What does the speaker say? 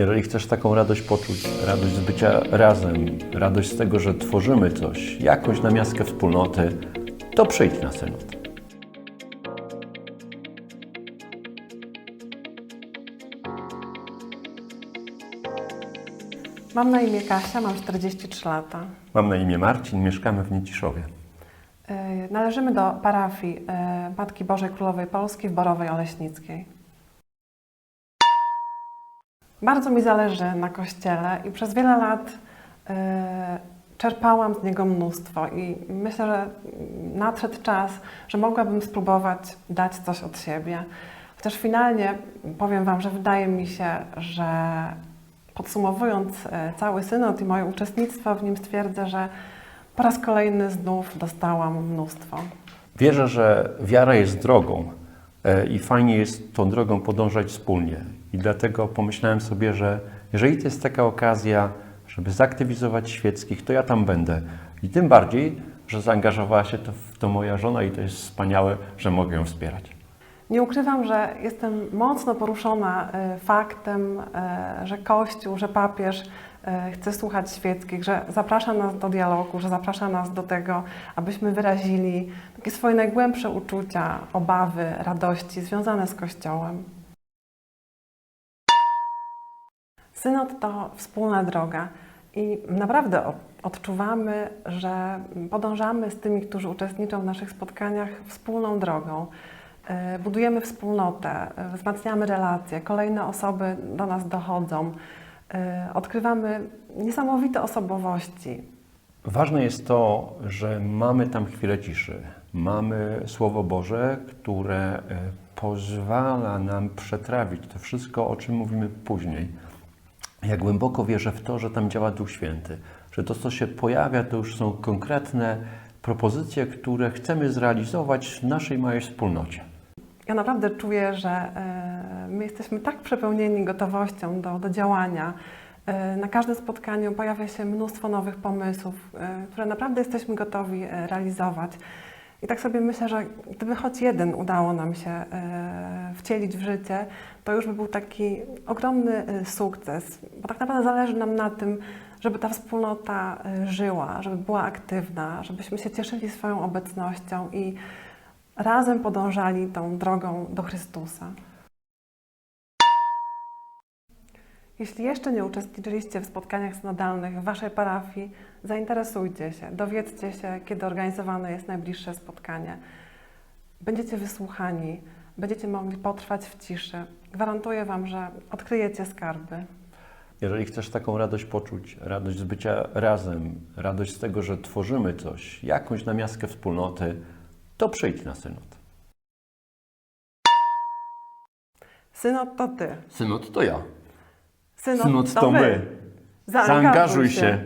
Jeżeli chcesz taką radość poczuć, radość z bycia razem, radość z tego, że tworzymy coś, jakąś namiastkę wspólnoty, to przyjdź na synod. Mam na imię Kasia, mam 43 lata. Mam na imię Marcin, mieszkamy w Nieciszowie. Yy, Należymy do parafii yy, Matki Bożej Królowej Polski w Borowej Oleśnickiej. Bardzo mi zależy na Kościele i przez wiele lat yy, czerpałam z niego mnóstwo i myślę, że nadszedł czas, że mogłabym spróbować dać coś od siebie. Chociaż finalnie powiem Wam, że wydaje mi się, że podsumowując e, cały synod i moje uczestnictwo w nim stwierdzę, że po raz kolejny znów dostałam mnóstwo. Wierzę, że wiara jest drogą i fajnie jest tą drogą podążać wspólnie. I dlatego pomyślałem sobie, że jeżeli to jest taka okazja, żeby zaktywizować świeckich, to ja tam będę. I tym bardziej, że zaangażowała się to w to moja żona i to jest wspaniałe, że mogę ją wspierać. Nie ukrywam, że jestem mocno poruszona e, faktem, e, że Kościół, że papież e, chce słuchać świeckich, że zaprasza nas do dialogu, że zaprasza nas do tego, abyśmy wyrazili takie swoje najgłębsze uczucia, obawy, radości związane z Kościołem. Synod to wspólna droga i naprawdę odczuwamy, że podążamy z tymi, którzy uczestniczą w naszych spotkaniach wspólną drogą. E, Budujemy wspólnotę, e, wzmacniamy relacje, kolejne osoby do nas dochodzą, e, odkrywamy niesamowite osobowości. Ważne jest to, że mamy tam chwilę ciszy. Mamy Słowo Boże, które e, pozwala nam przetrawić to wszystko, o czym mówimy później. Ja głęboko wierzę w to, że tam działa Duch Święty, że to, co się pojawia, to już są konkretne propozycje, które chcemy zrealizować w naszej małej wspólnocie. Ja naprawdę czuję, że e, my jesteśmy tak przepełnieni gotowością do, do działania. E, Na każdym spotkaniu pojawia się mnóstwo nowych pomysłów, e, które naprawdę jesteśmy gotowi e, realizować. I tak sobie myślę, że gdyby choć jeden udało nam się wcielić w życie, to już by był taki ogromny sukces, bo tak naprawdę zależy nam na tym, żeby ta wspólnota żyła, żeby była aktywna, żebyśmy się cieszyli swoją obecnością i razem podążali tą drogą do Chrystusa. Jeśli jeszcze nie uczestniczyliście w spotkaniach synodalnych w Waszej parafii, zainteresujcie się, dowiedzcie się, kiedy organizowane jest najbliższe spotkanie. Będziecie wysłuchani, będziecie mogli potrwać w ciszy. Gwarantuję Wam, że odkryjecie skarby. Jeżeli chcesz taką radość poczuć, radość z bycia razem, radość z tego, że tworzymy coś, jakąś namiastkę wspólnoty, to przyjdź na synod. Synod to Ty. Synod to ja. Synod, Synod to my. Zaangażuj Zaangażuj się. się.